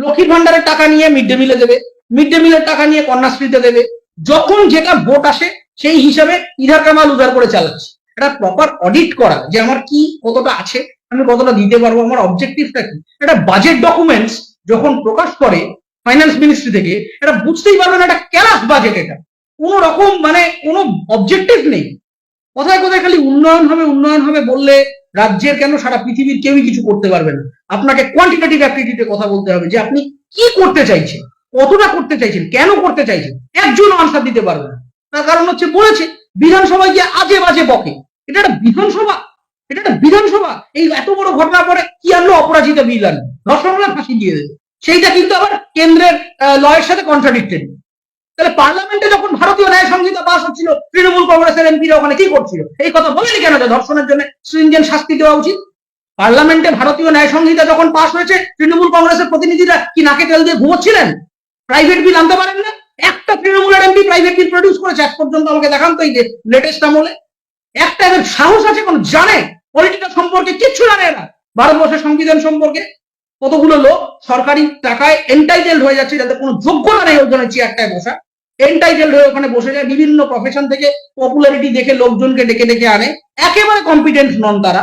লক্ষ্মীর ভান্ডারের টাকা নিয়ে মিড ডে মিলে দেবে, মিড ডে মিলের টাকা নিয়ে কন্যাশ্রীতে দেবে, যখন যেটা ভোট আসে সেই হিসাবে ইধার কামাল উধার করে চালাচ্ছে। এটা প্রপার অডিট করা যে আমার কি কতটা আছে, আমি কতটা দিতে পারব, আমার অবজেক্টিভটা কি? একটা বাজেট ডকুমেন্টস যখন প্রকাশ করে ফাইন্যান্স মিনিস্ট্রি থেকে, এটা বুঝতেই পারবে না এটা ক্যালাস বাজেট এটা। কোনো রকম মানে কোনো অবজেক্টিভ নেই। কোথায় কোথায় খালি উন্নয়ন হবে উন্নয়ন হবে বললে রাজ্যের কেন সারা পৃথিবীর কেউই কিছু করতে পারবে না? আপনাকে কোয়ান্টিটেটিভ অ্যাক্টিভিটিতে কথা বলতে হবে যে আপনি কি করতে চাইছেন? কতটা করতে চাইছেন? কেন করতে চাইছেন? একজন আনসার দিতে পারবে না। তার কারণ হচ্ছে বলেছে, বিধানসভায় গিয়ে আজে বাজে বকে। এটা একটা বিধানসভা। এটা একটা বিধানসভা। এই এত বড় ঘটনার পরে কি আনলো অপরাজিতা বিল আনলো? ধর্ষণরা ফাঁসি দিয়ে দেবে। সেইটা কিন্তু আবার কেন্দ্রের লয়ের সাথে কন্ট্রাডিক্টেড তাহলে পার্লামেন্টে যখন ভারতীয় ন্যায় সংহিতা পাস হচ্ছিল তৃণমূল কংগ্রেসের এমপিরা ওখানে কি করছিল? এই কথা বলেনি কেন? যে ধর্ষণের জন্য স্ট্রিনজেন্ট শাস্তি দেওয়া উচিত? পার্লামেন্টে ভারতীয় ন্যায় সংহিতা যখন পাস হয়েছে, তৃণমূল কংগ্রেসের প্রতিনিধিরা কি নাকে তেল দিয়ে ঘুমোচ্ছিলেন? প্রাইভেট বিল আনতে পারেন না? একটা তৃণমূলের এমপি প্রাইভেট বিল প্রডিউস করেছে, এক পর্যন্ত আমাকে দেখান তো এই লেটেস্ট আমলে। একটা এদের সাহস আছে কোন? জানে? পলিটিক্যাল সম্পর্কে কিচ্ছু জানে না। ভারতবর্ষের সংবিধান সম্পর্কে কতগুলো লোক সরকারি টাকায় এন্টাইটেলড হয়ে যাচ্ছে, যাদের কোনো যোগ্যতা নেই ওখানে চেয়ারটায় বসা। এন্টাইটেলড হয়ে ওখানে বসে যায়। বিভিন্ন প্রফেশন থেকে পপুলারিটি দেখে লোকজনকে ডেকে ডেকে আনে। একেবারে কম্পিটেন্ট নন তারা।